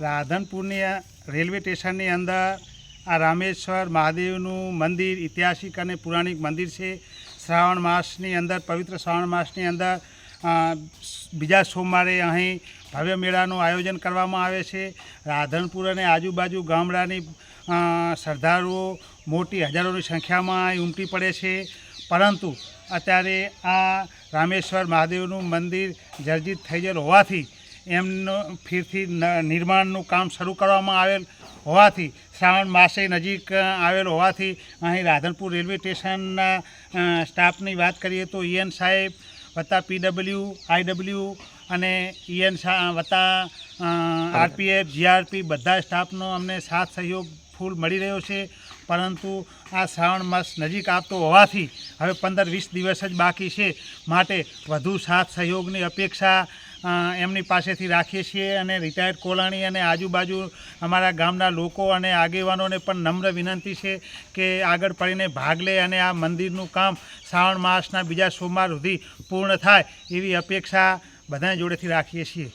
રાધનપુરની railway સ્ટેશનની અંદર આ રામેશ્વર મહાદેવનું મંદિર ઐતિહાસિક અને પુરાણિક મંદિર છે. શ્રાવણ માસની અંદર, પવિત્ર શ્રાવણ માસની અંદર બીજા સોમવારે અહીં ભવ્ય મેળાનું આયોજન કરવામાં આવે છે. રાધનપુર અને આજુબાજુ ગામડાની શ્રદ્ધાળુઓ મોટી હજારોની સંખ્યામાં અહીં ઉમટી પડે છે. પરંતુ અત્યારે આ રામેશ્વર મહાદેવનું મંદિર જર્જિત થઈ ગયેલ હોવાથી એમનું ફીરથી નિર્માણનું કામ શરૂ કરવામાં આવેલ હોવાથી, શ્રાવણ માસે નજીક આવેલ હોવાથી અહીં રાધનપુર રેલવે સ્ટેશનના સ્ટાફની વાત કરીએ તો ઈએન સાહેબ, વત્તા પીડબલ્યુ આઈડબલ્યુ અને ઈએન વત્તા આરપીએફ જીઆરપી બધા સ્ટાફનો અમને સાથ સહયોગ ફૂલ મળી રહ્યો છે. પરંતુ આ શ્રાવણ માસ નજીક આવતો હોવાથી હવે પંદર વીસ દિવસ જ બાકી છે. માટે વધુ સાથ સહયોગની અપેક્ષા એમની પાસેથી રાખીએ છીએ અને રિટાયર્ડ કોલાણી અને આજુબાજુ અમારા ગામના લોકો અને આગેવાનોને પણ નમ્ર વિનંતી છે કે આગળ પડીને ભાગ લે અને આ મંદિરનું કામ શ્રાવણ માસના બીજા સોમવાર સુધી પૂર્ણ થાય એવી અપેક્ષા બધા જોડેથી રાખીએ છીએ.